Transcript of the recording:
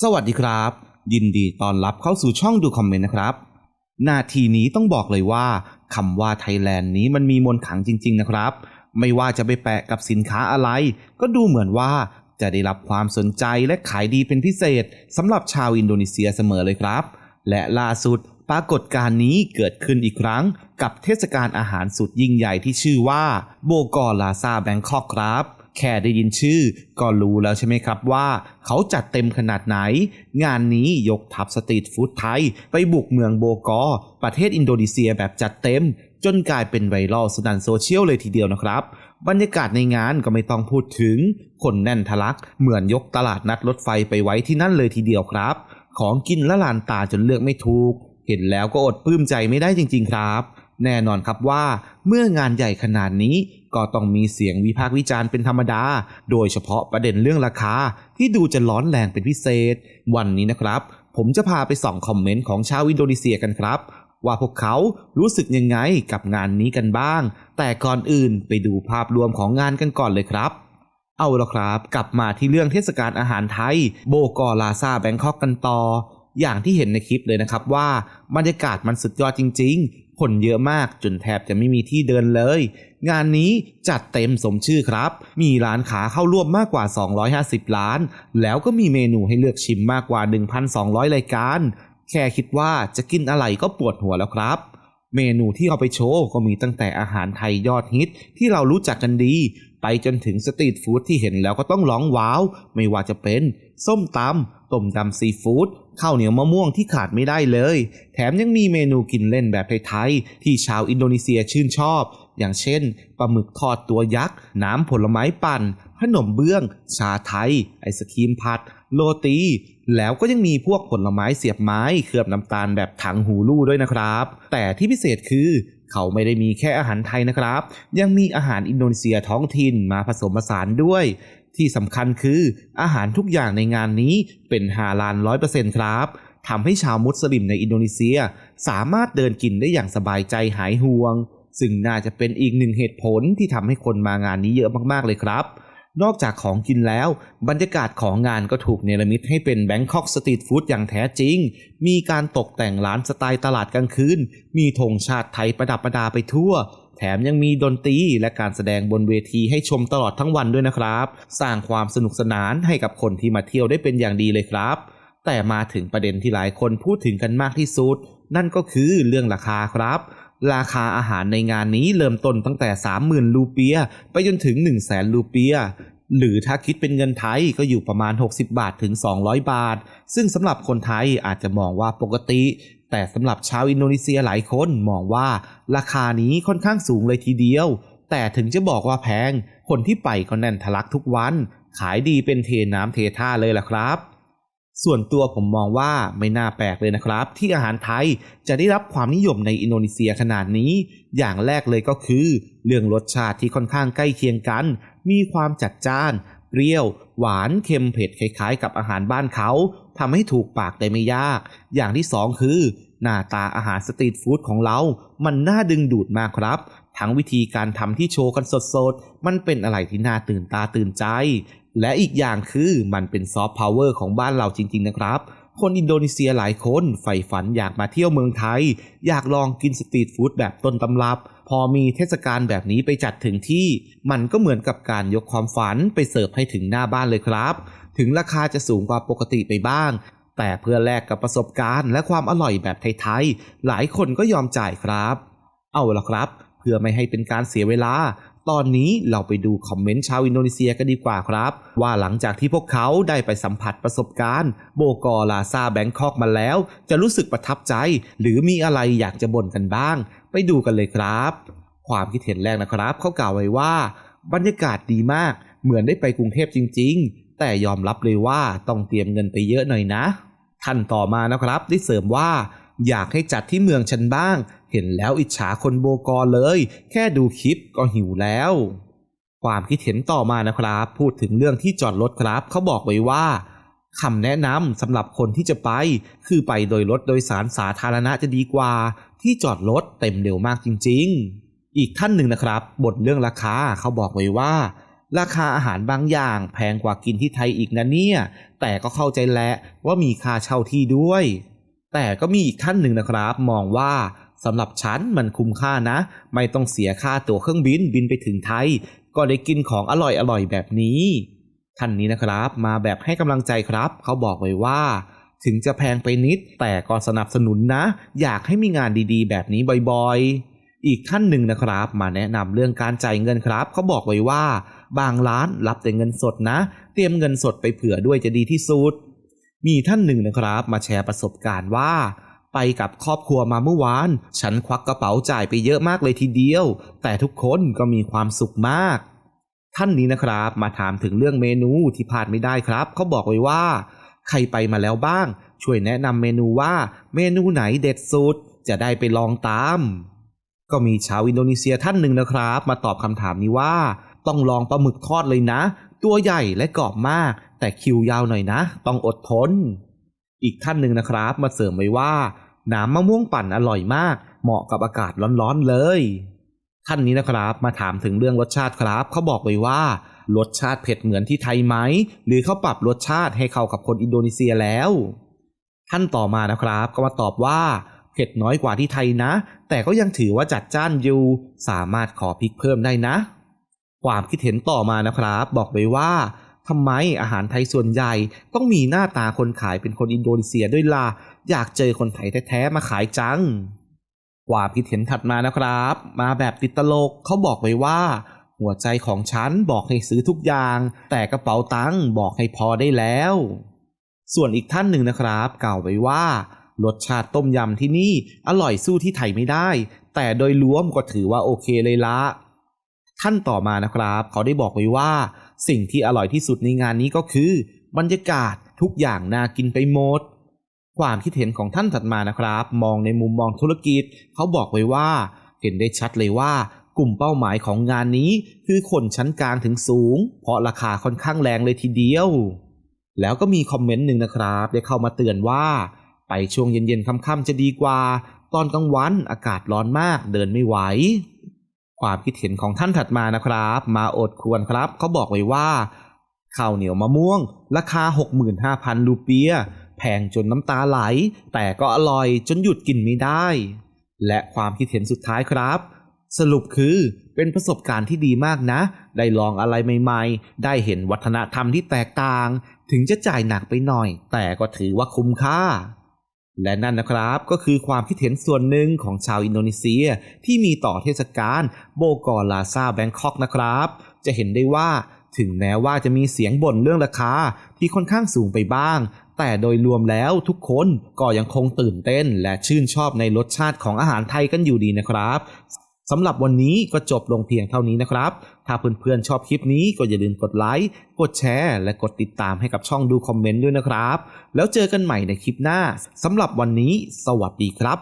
สวัสดีครับ ยินดีต้อนรับเข้าสู่ช่องดูคอมเมนต์นะครับ นาทีนี้ต้องบอกเลยว่าคำว่าไทยแลนด์นี้มันมีมนขังจริง ๆ นะครับ ไม่ว่าจะไปแปะกับสินค้าอะไร ก็ดูเหมือนว่าจะได้รับความสนใจและขายดีเป็นพิเศษสำหรับชาวอินโดนีเซียเสมอเลยครับ และล่าสุดปรากฏการณ์นี้เกิดขึ้นอีกครั้ง กับเทศกาลอาหารสุดยิ่งใหญ่ที่ชื่อว่าโบกอลาซาแบงคอกครับ แค่ได้ยินชื่อก็รู้แล้วใช่ไหมครับว่าเขาจัดเต็มขนาดไหน งานนี้ยกทัพสตรีทฟู้ดไทย ไปบุกเมืองโบกอ ประเทศอินโดนีเซียแบบจัดเต็ม จนกลายเป็นไวรัลสนั่นโซเชียลเลยทีเดียวนะครับ บรรยากาศในงานก็ไม่ต้องพูดถึง คนแน่นทะลัก เหมือนยกตลาดนัดรถไฟไปไว้ที่นั่นเลยทีเดียวครับ ของกินละลานตาจนเลือกไม่ถูก เห็นแล้วก็อดปลื้มใจไม่ได้จริง ๆ ครับ แน่นอนครับว่าเมื่องานใหญ่ขนาดนี้ก็ต้องมีเสียงวิพากษ์วิจารณ์เป็นธรรมดา โดยเฉพาะประเด็นเรื่องราคา ที่ดูจะร้อนแรงเป็นพิเศษ วันนี้นะครับ ผมจะพาไปส่องคอมเมนต์ของชาวอินโดนีเซียกันครับ ว่าพวกเขารู้สึกยังไงกับงานนี้กันบ้าง แต่ก่อนอื่นไปดูภาพรวมของงานกันก่อนเลยครับเอาละครับ กลับมาที่เรื่องเทศกาลอาหารไทย โบกอลาซาแบงคอกกันต่อ อย่างที่เห็นในคลิปเลยนะครับว่าบรรยากาศมันสุดยอดจริง คนเยอะมากจนแทบจะไม่มีที่เดินเลย งานนี้จัดเต็มสมชื่อครับ มีร้านขาเข้าร่วมมากกว่า 250 ล้าน แล้วก็มีเมนูให้เลือกชิมมากกว่า 1,200 รายการ แค่คิดว่าจะกินอะไรก็ปวดหัวแล้วครับเมนูที่เอาไปโชว์ก็มีตั้งแต่อาหารไทยยอดฮิตที่เรารู้จักกันดี ไปจนถึงสตรีทฟู้ดที่เห็นแล้วก็ต้องร้องว้าว ไม่ว่าจะเป็น ส้มตำต้มยำซีฟู้ด ข้าวเหนียวมะม่วงที่ขาดไม่ได้เลย แถมยังมีเมนูกินเล่นแบบไทยๆที่ชาวอินโดนีเซียชื่นชอบ อย่างเช่นปลาหมึกทอดตัวยักษ์ น้ำผลไม้ปั่น ขนมเบื้อง ชาไทย ไอศครีมผัด โรตี แล้วก็ยังมีพวกผลไม้เสียบไม้เคลือบน้ำตาลแบบถังหูลู่ด้วยนะครับ แต่ที่พิเศษคือเขาไม่ได้มีแค่อาหารไทยนะครับ ยังมีอาหารอินโดนีเซียท้องถิ่นมาผสมผสานด้วย ที่สำคัญคืออาหารทุกอย่างในงานนี้เป็นฮาลาลร้อยเปอร์เซ็นต์ครับทำให้ชาวมุสลิมในอินโดนีเซีย สามารถเดินกินได้อย่างสบายใจหายห่วง ซึ่งน่าจะเป็นอีกหนึ่งเหตุผลที่ทำให้คนมางานนี้เยอะมากๆเลยครับ นอกจากของกินแล้ว บรรยากาศของงานก็ถูกเนรมิตให้เป็นแบงคอกสตรีทฟู้ดอย่างแท้จริง มีการตกแต่งร้านสไตล์ตลาดกลางคืน มีธงชาติไทยประดับประดาไปทั่ว แถมยังมีดนตรีและการแสดงบนเวทีให้ชมตลอดทั้งวันด้วยนะครับ สร้างความสนุกสนานให้กับคนที่มาเที่ยวได้เป็นอย่างดีเลยครับ แต่มาถึงประเด็นที่หลายคนพูดถึงกันมากที่สุด นั่นก็คือเรื่องราคาครับ ราคาอาหารในงานนี้เริ่มต้นตั้งแต่ 30,000รูเปีย ไปจนถึง 1 0 0 0 0แสนรูเปียหรือถ้าคิดเป็นเงินไทยก็อยู่ประมาณ 60 บาทถึง 200 บาท ซึ่งสำหรับคนไทยอาจจะมองว่าปกติ แต่สำหรับชาวอินโดนีเซียหลายคนมองว่าราคานี้ค่อนข้างสูงเลยทีเดียว แต่ถึงจะบอกว่าแพง คนที่ไปก็แน่นทะลักทุกวัน ขายดีเป็นเทน้ำเทท่าเลยล่ะครับ ส่วนตัวผมมองว่าไม่น่าแปลกเลยนะครับ ที่อาหารไทยจะได้รับความนิยมในอินโดนีเซียขนาดนี้ อย่างแรกเลยก็คือ เรื่องรสชาติที่ค่อนข้างใกล้เคียงกัน มีความจัดจ้าน เปรี้ยว หวานเค็มเผ็ดคล้ายๆ กับอาหารบ้านเขาทำให้ถูกปากได้ไม่ยาก อย่างที่สองคือ หน้าตาอาหารสตรีทฟู้ดของเรา มันน่าดึงดูดมากครับ ทั้งวิธีการทำที่โชว์กันสดๆ มันเป็นอะไรที่น่าตื่นตาตื่นใจ และอีกอย่างคือมันเป็นซอฟต์พาวเวอร์ของบ้านเราจริงๆนะครับคนอินโดนีเซียหลายคนใฝ่ฝันอยากมาเที่ยวเมืองไทย อยากลองกินสตรีทฟู้ดแบบต้นตำรับ พอมีเทศกาลแบบนี้ไปจัดถึงที่ มันก็เหมือนกับการยกความฝันไปเสิร์ฟให้ถึงหน้าบ้านเลยครับ ถึงราคาจะสูงกว่าปกติไปบ้าง แต่เพื่อแลกกับประสบการณ์และความอร่อยแบบไทยๆ หลายคนก็ยอมจ่ายครับ เอาละครับ เพื่อไม่ให้เป็นการเสียเวลา ตอนนี้เราไปดูคอมเมนต์ชาวอินโดนีเซียกันดีกว่าครับ ว่าหลังจากที่พวกเขาได้ไปสัมผัสประสบการณ์ โบกอลาซาแบงคอกมาแล้ว จะรู้สึกประทับใจ หรือมีอะไรอยากจะบ่นกันบ้าง ไปดูกันเลยครับ ความคิดเห็นแรกนะครับ เขากล่าวไว้ว่า บรรยากาศดีมาก เหมือนได้ไปกรุงเทพจริง ๆ แต่ยอมรับเลยว่าต้องเตรียมเงินไปเยอะหน่อยนะ ท่านต่อมานะครับ ได้เสริมว่า อยากให้จัดที่เมืองฉันบ้าง เห็นแล้วอิจฉาคนโบกอเลย แค่ดูคลิปก็หิวแล้ว ความคิดเห็นต่อมานะครับ พูดถึงเรื่องที่จอดรถครับ เขาบอกไว้ว่าคำแนะนำสำหรับคนที่จะไป คือไปโดยรถโดยสารสาธารณะจะดีกว่า ที่จอดรถเต็มเร็วมากจริง ๆ อีกท่านหนึ่งนะครับบทเรื่องราคาเขาบอกไว้ว่า ราคาอาหารบางอย่างแพงกว่ากินที่ไทยอีกนะเนี่ย แต่ก็เข้าใจแหละว่ามีค่าเช่าที่ด้วย แต่ก็มีอีกท่านหนึ่งนะครับ มองว่าสำหรับฉันมันคุ้มค่านะ ไม่ต้องเสียค่าตั๋วเครื่องบินบินไปถึงไทย ก็ได้กินของอร่อยๆแบบนี้ ท่านนี้นะครับ มาแบบให้กำลังใจครับ เขาบอกไว้ว่า ถึงจะแพงไปนิด แต่ก็สนับสนุนนะ อยากให้มีงานดีๆ แบบนี้บ่อยๆ อีกท่านหนึ่งนะครับ มาแนะนำเรื่องการจ่ายเงินครับเขาบอกไว้ว่า บางร้านรับแต่เงินสดนะ เตรียมเงินสดไปเผื่อด้วยจะดีที่สุด มีท่านหนึ่งนะครับ มาแชร์ประสบการณ์ว่า ไปกับครอบครัวมาเมื่อวาน ฉันควักกระเป๋าจ่ายไปเยอะมากเลยทีเดียว แต่ทุกคนก็มีความสุขมาก ท่านนี้นะครับ มาถามถึงเรื่องเมนูที่พลาดไม่ได้ครับเขาบอกไว้ว่า ใครไปมาแล้วบ้าง ช่วยแนะนำเมนูว่าเมนูไหนเด็ดสุด จะได้ไปลองตาม ก็มีชาวอินโดนีเซียท่านหนึ่งนะครับ มาตอบคำถามนี้ว่า ต้องลองปลาหมึกทอดเลยนะ ตัวใหญ่และกรอบมาก แต่คิวยาวหน่อยนะ ต้องอดทน อีกท่านหนึ่งนะครับมาเสริมไว้ว่า น้ำมะม่วงปั่นอร่อยมาก เหมาะกับอากาศร้อนๆเลยท่านนี้นะครับมาถามถึงเรื่องรสชาติครับ เขาบอกไว้ว่า รสชาติเผ็ดเหมือนที่ไทยไหม หรือเขาปรับรสชาติให้เข้ากับคนอินโดนีเซียแล้ว ท่านต่อมานะครับก็มาตอบว่าเผ็ดน้อยกว่าที่ไทยนะ แต่ก็ยังถือว่าจัดจ้านอยู่ สามารถขอพริกเพิ่มได้นะ ความคิดเห็นต่อมานะครับ บอกไว้ว่าทำไมอาหารไทยส่วนใหญ่ต้องมีหน้าตาคนขายเป็นคนอินโดนีเซียด้วยล่ะอยากเจอคนไทยแท้ๆมาขายจัง ความคิดเห็นถัดมานะครับ มาแบบติดตลกเขาบอกไว้ว่า หัวใจของฉันบอกให้ซื้อทุกอย่าง แต่กระเป๋าตังค์บอกให้พอได้แล้ว ส่วนอีกท่านหนึ่งนะครับ กล่าวไว้ว่ารสชาติต้มยำที่นี่อร่อยสู้ที่ไทยไม่ได้ แต่โดยรวมก็ถือว่าโอเคเลยละท่านต่อมานะครับ เขาได้บอกไว้ว่า สิ่งที่อร่อยที่สุดในงานนี้ก็คือ บรรยากาศทุกอย่างน่ากินไปหมด ความคิดเห็นของท่านถัดมานะครับ มองในมุมมองธุรกิจ เขาบอกไว้ว่า เห็นได้ชัดเลยว่า กลุ่มเป้าหมายของงานนี้คือคนชั้นกลางถึงสูง เพราะราคาค่อนข้างแรงเลยทีเดียว แล้วก็มีคอมเมนต์หนึ่งนะครับ ได้เข้ามาเตือนว่า ไปช่วงเย็นๆค่ำๆจะดีกว่า ตอนกลางวันอากาศร้อนมากเดินไม่ไหว ความคิดเห็นของท่านถัดมานะครับ มาอดควรครับเขาบอกไว้ว่าข้าวเหนียวมะม่วง ราคา 65,000 รูเปีย แพงจนน้ำตาไหล แต่ก็อร่อยจนหยุดกินไม่ได้ และความคิดเห็นสุดท้ายครับ สรุปคือเป็นประสบการณ์ที่ดีมากนะ ได้ลองอะไรใหม่ๆ ได้เห็นวัฒนธรรมที่แตกต่าง ถึงจะจ่ายหนักไปหน่อย แต่ก็ถือว่าคุ้มค่า และนั่นนะครับก็คือความคิดเห็นส่วนหนึ่งของชาวอินโดนีเซียที่มีต่อเทศกาลโบกอลาซาแบงคอกนะครับ จะเห็นได้ว่าถึงแม้ว่าจะมีเสียงบ่นเรื่องราคาที่ค่อนข้างสูงไปบ้าง แต่โดยรวมแล้วทุกคนก็ยังคงตื่นเต้น และชื่นชอบในรสชาติของอาหารไทยกันอยู่ดีนะครับ สำหรับวันนี้ก็จบลงเพียงเท่านี้นะครับ ถ้าเพื่อนๆชอบคลิปนี้ก็อย่าลืมกดไลค์ กดแชร์ และกดติดตามให้กับช่องดูคอมเมนต์ด้วยนะครับ แล้วเจอกันใหม่ในคลิปหน้าสำหรับวันนี้ สวัสดีครับ